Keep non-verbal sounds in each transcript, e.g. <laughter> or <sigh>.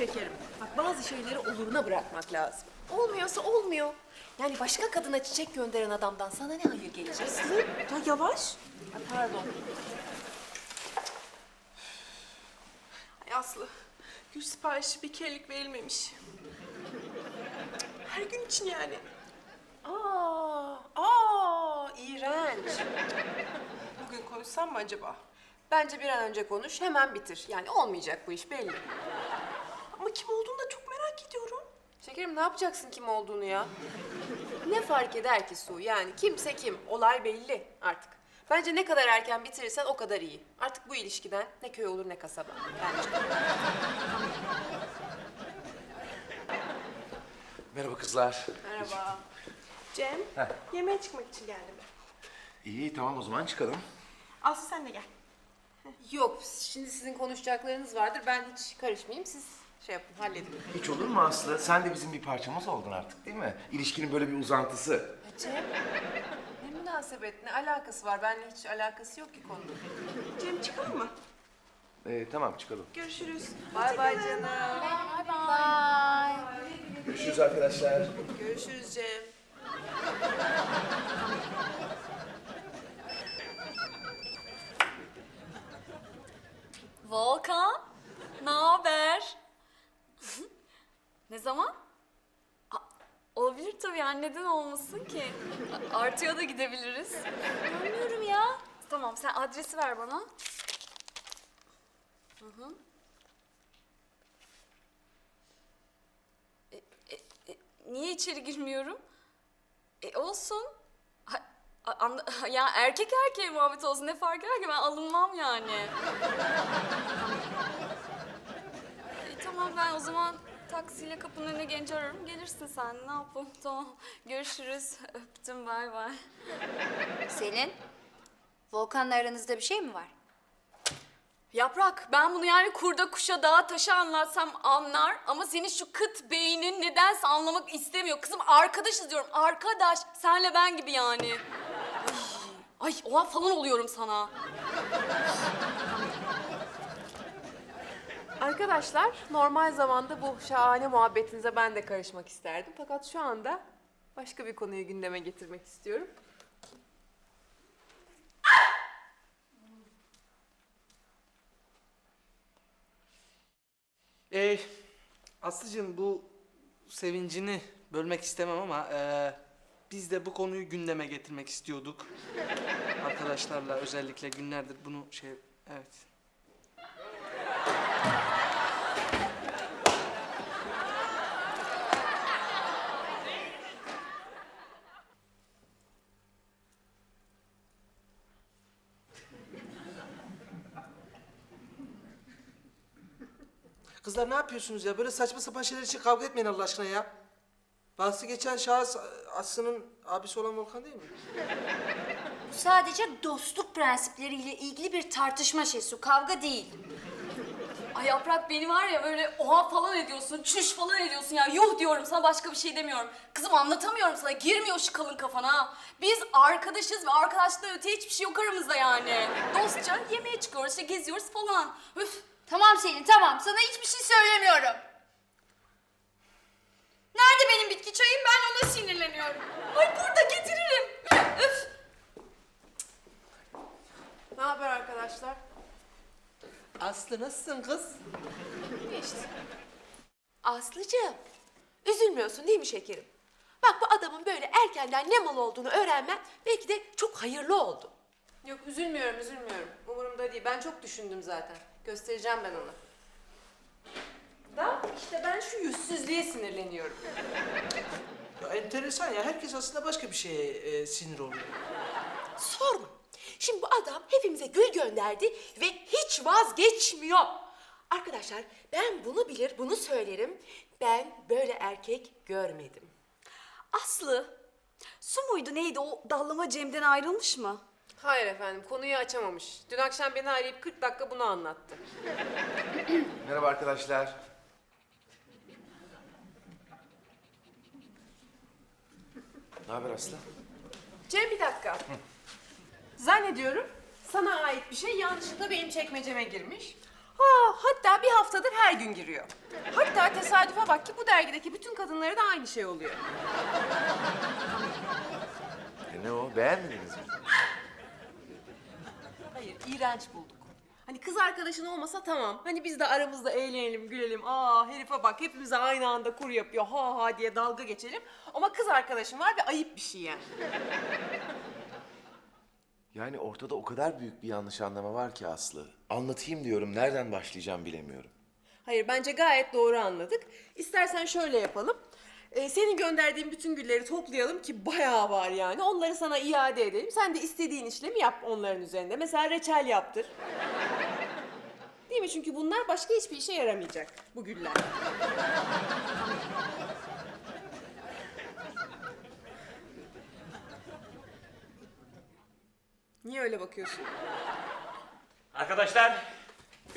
şekerim. Bak bazı şeyleri oluruna bırakmak lazım. Olmuyorsa olmuyor. Yani başka kadına çiçek gönderen adamdan sana ne hayır gelecek? Ya yavaş. Ay, pardon. Ay Aslı, gül siparişi bir kerelik verilmemiş. Her gün için yani. Aa, aa, iğrenç. Bugün konuşsam mı acaba? Bence bir an önce konuş, hemen bitir. Yani olmayacak bu iş belli. Ama kim olduğunu da çok merak ediyorum. Şekerim ne yapacaksın kim olduğunu ya? Ne fark eder ki Su? Yani kimse kim? Olay belli artık. Bence ne kadar erken bitirirsen o kadar iyi. Artık bu ilişkiden ne köy olur ne kasaba. Bence. Merhaba kızlar. Merhaba. Cem, yemeğe çıkmak için geldim. İyi tamam o zaman çıkalım. Aslı sen de gel. Yok, şimdi sizin konuşacaklarınız vardır. Ben hiç karışmayayım. Siz şey yapın, halledin. Hiç olur mu Aslı? Sen de bizim bir parçamız oldun artık değil mi? İlişkinin böyle bir uzantısı. Cem, ne münasebet, ne alakası var? Benimle hiç alakası yok ki konunun. Cem çıkalım mı? Ee, tamam çıkalım. Görüşürüz. Bay bay canım. Görüşürüz arkadaşlar. Görüşürüz Cem. Volkan, ne haber? Ne zaman? A- olabilir tabii yani neden olmasın ki? A- Artıya da gidebiliriz. Anlıyorum ya. Tamam sen adresi ver bana. Hı hı. E, e, e, niye içeri girmiyorum? E olsun. Ha, anla- <laughs> ya erkek erkeğe muhabbet olsun ne fark eder ki ben alınmam yani. <laughs> E, tamam ben o zaman taksiyle kapının önüne gelince ararım. Gelirsin sen ne yapalım <laughs> tamam. Görüşürüz. Öptüm bay bay. Selin, Volkan'la aranızda bir şey mi var? Yaprak ben bunu yani kurda kuşa dağa taşa anlatsam anlar ama senin şu kıt beynin nedense anlamak istemiyor. Kızım arkadaşız diyorum arkadaş senle ben gibi yani. Ay, ay oha falan oluyorum sana. Arkadaşlar, normal zamanda bu şahane muhabbetinize ben de karışmak isterdim. Fakat şu anda başka bir konuyu gündeme getirmek istiyorum. Ee, Aslıcığım bu sevincini bölmek istemem ama ee, biz de bu konuyu gündeme getirmek istiyorduk. Arkadaşlarla özellikle günlerdir bunu şey evet. Kızlar ne yapıyorsunuz ya? Böyle saçma sapan şeyler için kavga etmeyin Allah aşkına ya. Bahsi geçen şahıs Aslı'nın abisi olan Volkan değil mi? Bu sadece dostluk prensipleriyle ilgili bir tartışma Şesu, kavga değil. Ay Yaprak beni var ya böyle oha falan ediyorsun, çüş falan ediyorsun ya. Yuh diyorum sana başka bir şey demiyorum. Kızım anlatamıyorum sana. Girmiyor şu kalın kafana. ha. Biz arkadaşız ve arkadaşlıktan öte hiçbir şey yok aramızda yani. Dostça yemeğe çıkıyoruz, işte geziyoruz falan. Üf. Tamam Selin, tamam. Sana hiçbir şey söylemiyorum. Nerede benim bitki çayım? Ben ona sinirleniyorum. Ay burada getiririm. Üf. Ne haber arkadaşlar? Aslı nasılsın kız? Aslıcığım, üzülmüyorsun değil mi şekerim? Bak bu adamın böyle erkenden ne mal olduğunu öğrenmen belki de çok hayırlı oldu. Yok üzülmüyorum, üzülmüyorum. Umurumda değil. Ben çok düşündüm zaten. Göstereceğim ben ona. Da işte ben şu yüzsüzlüğe sinirleniyorum. Ya enteresan ya. Herkes aslında başka bir şeye e, sinir oluyor. Sorma. Şimdi bu adam hepimize gül gönderdi ve hiç vazgeçmiyor. Arkadaşlar ben bunu bilir, bunu söylerim. Ben böyle erkek görmedim. Aslı, su muydu neydi o dallama Cem'den ayrılmış mı? Hayır efendim, konuyu açamamış. Dün akşam beni arayıp 40 dakika bunu anlattı. <clears throat> Merhaba arkadaşlar. Ne haber Aslı? Cem bir dakika. Zannediyorum sana ait bir şey yanlışlıkla benim çekmeceme girmiş. Ha, hatta bir haftadır her gün giriyor. Hatta tesadüfe bak ki bu dergideki bütün kadınlara da aynı şey oluyor. E ne o? Beğenmediniz mi? Hayır, iğrenç bulduk. Hani kız arkadaşın olmasa tamam. Hani biz de aramızda eğlenelim, gülelim. Aa herife bak hepimize aynı anda kur yapıyor. Ha ha diye dalga geçelim. Ama kız arkadaşın var ve ayıp bir şey yani. <laughs> Yani ortada o kadar büyük bir yanlış anlama var ki Aslı. Anlatayım diyorum, nereden başlayacağım bilemiyorum. Hayır bence gayet doğru anladık. İstersen şöyle yapalım. Ee, senin gönderdiğin bütün gülleri toplayalım ki bayağı var yani. Onları sana iade edelim. Sen de istediğin işlemi yap onların üzerinde. Mesela reçel yaptır. Değil mi? Çünkü bunlar başka hiçbir işe yaramayacak bu güller. Niye öyle bakıyorsun? Arkadaşlar,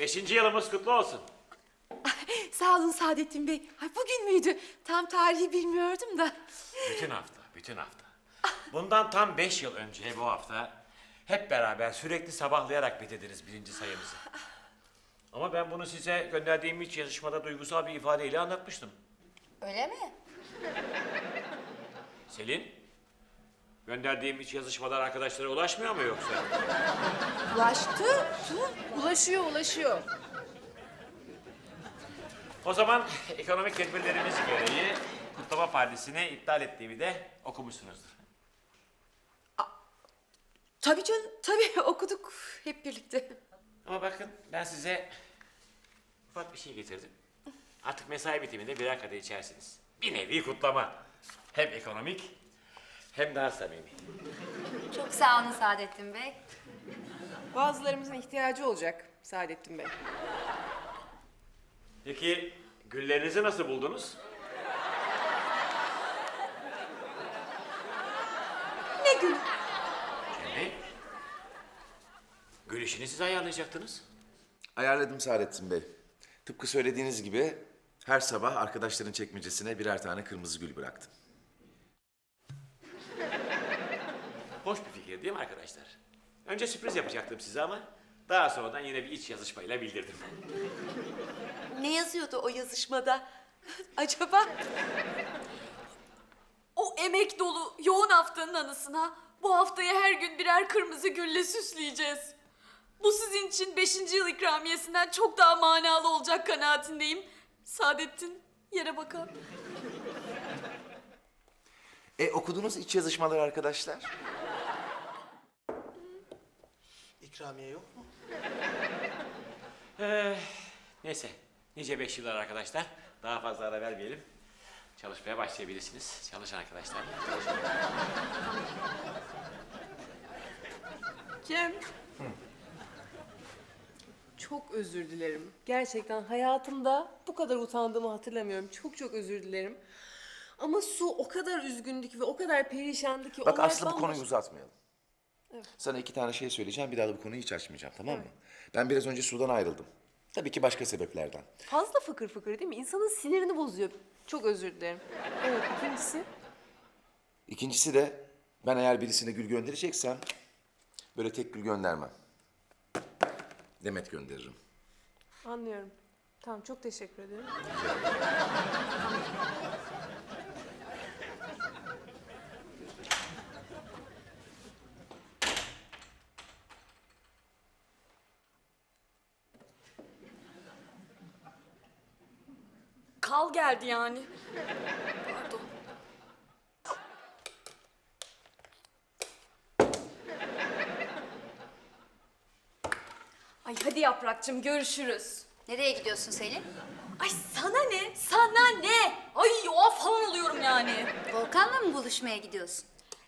beşinci yılımız kutlu olsun. Sağ olun Saadettin Bey. Ay, bugün müydü? Tam tarihi bilmiyordum da. Bütün hafta, bütün hafta. Bundan tam beş yıl önce bu hafta hep beraber sürekli sabahlayarak bitirdiniz birinci sayımızı. Ama ben bunu size gönderdiğim iç yazışmada duygusal bir ifadeyle anlatmıştım. Öyle mi? Selin, gönderdiğim iç yazışmalar arkadaşlara ulaşmıyor mu yoksa? Ulaştı. Ulaşıyor, ulaşıyor. O zaman ekonomik tedbirlerimiz gereği kutlama partisini iptal ettiğimi de okumuşsunuzdur. Tabii canım, tabii <laughs> okuduk hep birlikte. Ama bakın ben size ufak bir şey getirdim. Artık mesai bitiminde birer kadeh içersiniz. Bir nevi kutlama. Hem ekonomik hem daha samimi. Çok sağ olun Saadettin Bey. Bazılarımızın ihtiyacı olacak Saadettin Bey. Peki güllerinizi nasıl buldunuz? Ne gül? Ne? Gül işini siz ayarlayacaktınız. Ayarladım Saadettin Bey. Tıpkı söylediğiniz gibi her sabah arkadaşların çekmecesine birer tane kırmızı gül bıraktım. Hoş bir fikir değil mi arkadaşlar? Önce sürpriz yapacaktım size ama daha sonradan yine bir iç yazışmayla bildirdim. Ne yazıyordu o yazışmada? Acaba? O emek dolu yoğun haftanın anısına bu haftayı her gün birer kırmızı gülle süsleyeceğiz. Bu sizin için 5. yıl ikramiyesinden çok daha manalı olacak kanaatindeyim. Saadettin yere bakar. E okudunuz iç yazışmaları arkadaşlar? İkramiye yok mu? Ee, neyse. Nice beş yıllar arkadaşlar. Daha fazla ara vermeyelim. Çalışmaya başlayabilirsiniz. Çalışın arkadaşlar. Cem. Çok özür dilerim. Gerçekten hayatımda bu kadar utandığımı hatırlamıyorum. Çok çok özür dilerim. Ama Su o kadar üzgündü ki ve o kadar perişandı ki... Bak olay Aslı bu bambaşka- konuyu uzatmayalım. Sana iki tane şey söyleyeceğim. Bir daha da bu konuyu hiç açmayacağım tamam mı? Ben biraz önce Su'dan ayrıldım. Tabii ki başka sebeplerden. Fazla fıkır fıkır değil mi? İnsanın sinirini bozuyor. Çok özür dilerim. Evet, ikincisi... İkincisi de ben eğer birisine gül göndereceksem böyle tek gül göndermem. Demet gönderirim. Anlıyorum. Tamam, çok teşekkür ederim. Kal geldi yani. Pardon. Ay hadi Yaprakçım görüşürüz. Nereye gidiyorsun Selin? Ay sana ne? Sana ne? Ay o falan oluyorum yani. Volkan'la mı buluşmaya gidiyorsun?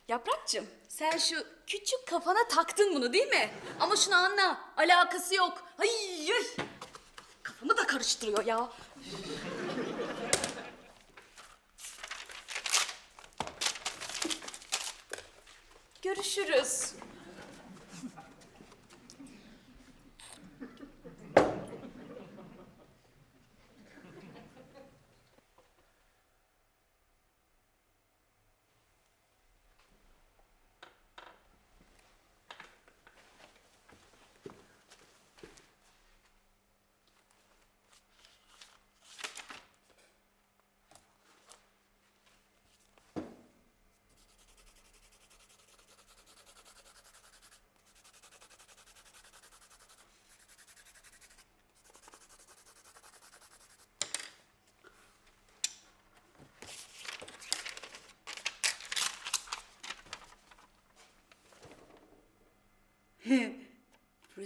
Yaprakçım sen şu küçük kafana taktın bunu değil mi? Ama şunu anla alakası yok. Ay. Karıştırıyor ya. Görüşürüz.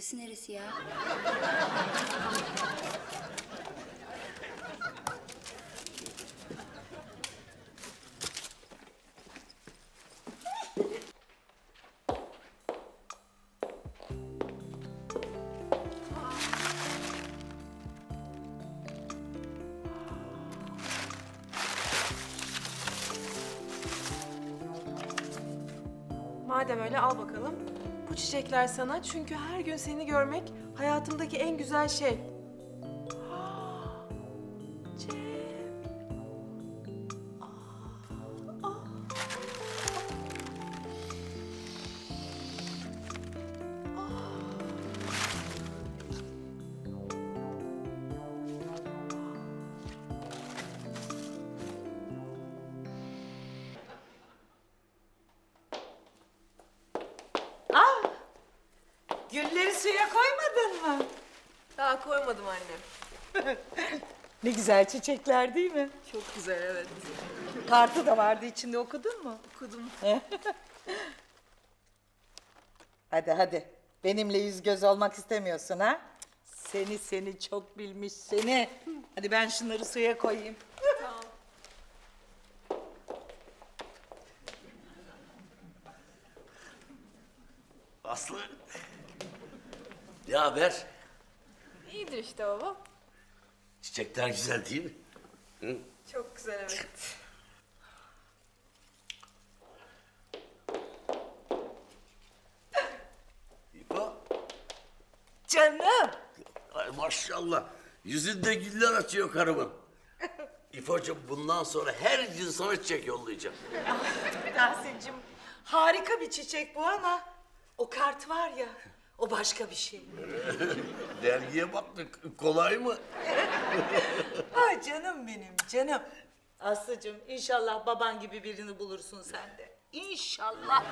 Burası neresi ya? Madem öyle al bakalım. Bu çiçekler sana çünkü her gün seni görmek hayatımdaki en güzel şey. Ne güzel çiçekler değil mi? Çok güzel evet. Kartı da vardı içinde okudun mu? Okudum. <laughs> Hadi hadi. Benimle yüz göz olmak istemiyorsun ha? Seni seni çok bilmiş seni. Hadi ben şunları suya koyayım. Aslı. Ne haber? İyidir işte baba. Çiçekler güzel değil mi? Çok güzel evet. İpo. Canım. Ay maşallah. Yüzünde güller açıyor karımın. İfo'cum bundan sonra her gün sana çiçek yollayacağım. Tahsin'cim harika bir çiçek bu ama o kart var ya o başka bir şey. <laughs> Dergiye baktık. Kolay mı? <laughs> Ay canım benim canım. Aslıcığım inşallah baban gibi birini bulursun sen de. İnşallah.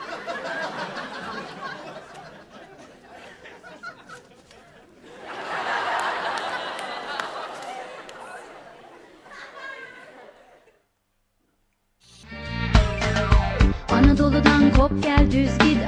Anadolu'dan kop gel düz git